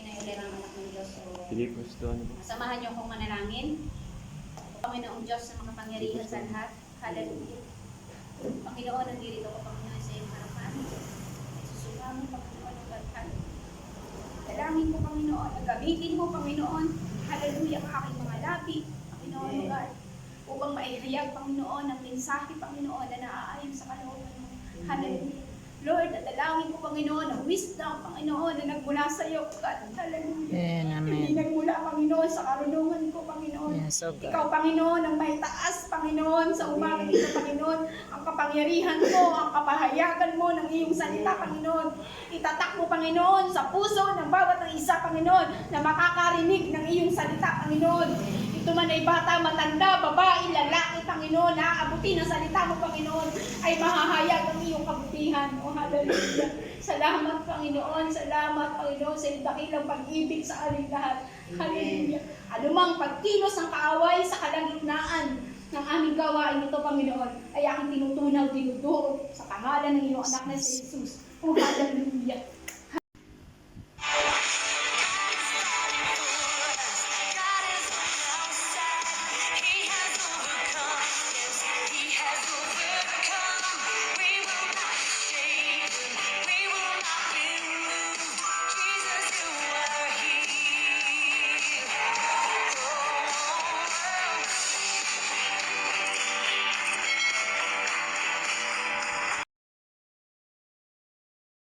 Pinailira ang anak ng Diyos. So, Pilipos doon. samahan niyo akong manalangin. Panginoong Diyos na makapangyarihan sa lahat. Hallelujah. Panginoon, nandito ko, Panginoon, sa iyong harapan. Susugamin, Panginoon, ang bantal. Dalangin ko, Panginoon, at gamitin mo, Panginoon. Hallelujah, ang aking mga labi. Panginoon, O God. Upang maihayag, Panginoon, ang mensahe, Panginoon, na naaayon sa kalooban mo. Hallelujah. Lord, at dalangin ko, Panginoon, ang wisdom, Panginoon, na nagmula sa iyo, God. Hallelujah. Amen, Hindi amen. nagmula, Panginoon, sa karunungan ko, Panginoon. Yes, oh Ikaw, God. Panginoon, ang may taas, Panginoon, sa umaga dito, Panginoon. Ang kapangyarihan mo, ang kapahayagan mo ng iyong salita, Panginoon. Itatak mo, Panginoon, sa puso ng bawat ng isa, Panginoon, na makakarinig ng iyong salita, Panginoon. Ito man ay bata, matanda, babae, lalaki, Panginoon, na abutin ang salita mo, Panginoon, ay mahahayag kabutihan. O hallelujah. Salamat, Panginoon. Salamat, Panginoon, sa iyong dakilang pag-ibig sa aming lahat. Hallelujah. Anumang pagkilos ng kaaway sa kalagitnaan ng aming gawain ito, Panginoon, ay aking tinutunaw, dinudurog sa pangalan ng iyong anak na si Jesus. O hallelujah.